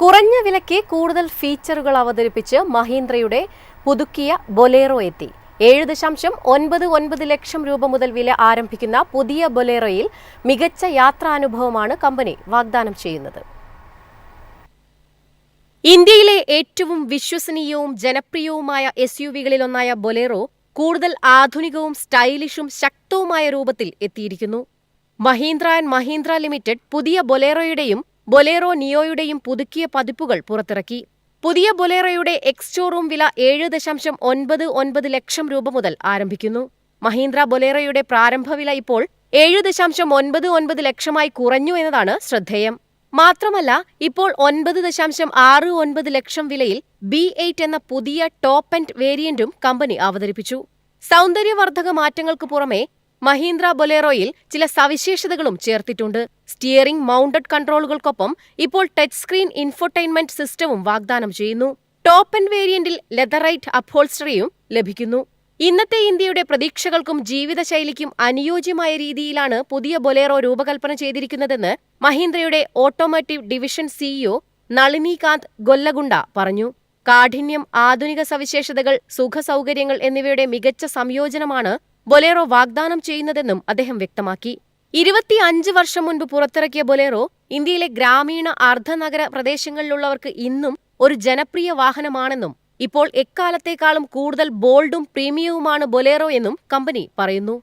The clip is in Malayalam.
കുറഞ്ഞ വിലയ്ക്ക് കൂടുതൽ ഫീച്ചറുകൾ അവതരിപ്പിച്ച് മഹീന്ദ്രയുടെ പുതുക്കിയ ബൊലേറോ എത്തി. ഏഴ് ദശാംശം ഒൻപത് ഒൻപത് ലക്ഷം രൂപ മുതൽ വില ആരംഭിക്കുന്ന പുതിയ ബൊലേറോയിൽ മികച്ച യാത്രാനുഭവമാണ് കമ്പനി വാഗ്ദാനം ചെയ്യുന്നത്. ഇന്ത്യയിലെ ഏറ്റവും വിശ്വസനീയവും ജനപ്രിയവുമായ എസ് യു വികളിലൊന്നായ ബൊലേറോ കൂടുതൽ ആധുനികവും സ്റ്റൈലിഷും ശക്തവുമായ രൂപത്തിൽ എത്തിയിരിക്കുന്നു. മഹീന്ദ്ര ആൻഡ് മഹീന്ദ്ര ലിമിറ്റഡ് പുതിയ ബൊലേറോയുടെയും ബൊലേറോ നിയോയുടെയും പുതുക്കിയ പതിപ്പുകൾ പുറത്തിറക്കി. പുതിയ ബൊലേറോയുടെ എക്സ് ഷോറൂം വില ഏഴ് ദശാംശം ഒൻപത് ഒൻപത് ലക്ഷം രൂപ മുതൽ ആരംഭിക്കുന്നു. മഹീന്ദ്ര ബൊലേറോയുടെ പ്രാരംഭ വില ഇപ്പോൾ ഏഴ് ദശാംശം ഒൻപത് ഒൻപത് ലക്ഷമായി കുറഞ്ഞു എന്നതാണ് ശ്രദ്ധേയം. മാത്രമല്ല ഇപ്പോൾ ഒൻപത് ദശാംശം ആറ് ഒൻപത് ലക്ഷം വിലയിൽ ബി എയ്റ്റ് എന്ന പുതിയ ടോപ്പ് ആൻഡ് വേരിയന്റും കമ്പനി അവതരിപ്പിച്ചു. സൗന്ദര്യവർദ്ധക മാറ്റങ്ങൾക്ക് പുറമെ മഹീന്ദ്ര ബൊലേറോയിൽ ചില സവിശേഷതകളും ചേർത്തിട്ടുണ്ട്. സ്റ്റിയറിംഗ് മൗണ്ടഡ് കൺട്രോളുകൾക്കൊപ്പം ഇപ്പോൾ ടച്ച് സ്ക്രീൻ ഇൻഫോർടൈൻമെന്റ് സിസ്റ്റവും വാഗ്ദാനം ചെയ്യുന്നു. ടോപ്പ് എൻ വേരിയന്റിൽ ലെതറൈറ്റ് അപ്ഹോൾസ്റ്ററിയും ലഭിക്കുന്നു. ഇന്നത്തെ ഇന്ത്യയുടെ പ്രതീക്ഷകൾക്കും ജീവിതശൈലിക്കും അനുയോജ്യമായ രീതിയിലാണ് പുതിയ ബൊലേറോ രൂപകൽപ്പന ചെയ്തിരിക്കുന്നതെന്ന് മഹീന്ദ്രയുടെ automotive division CEO Nalinikanth Gollagunta പറഞ്ഞു. കാഠിന്യം ആധുനിക സവിശേഷതകൾ സുഖസൗകര്യങ്ങൾ എന്നിവയുടെ മികച്ച സംയോജനമാണ് ബൊലേറോ വാഗ്ദാനം ചെയ്യുന്നതെന്നും അദ്ദേഹം വ്യക്തമാക്കി. ഇരുപത്തിയഞ്ച് വർഷം മുൻപ് പുറത്തിറക്കിയ ബൊലേറോ ഇന്ത്യയിലെ ഗ്രാമീണ അർദ്ധനഗര പ്രദേശങ്ങളിലുള്ളവർക്ക് ഇന്നും ഒരു ജനപ്രിയ വാഹനമാണെന്നും ഇപ്പോൾ എക്കാലത്തേക്കാളും കൂടുതൽ ബോൾഡും പ്രീമിയവുമാണ് ബൊലേറോ എന്നും കമ്പനി പറയുന്നു.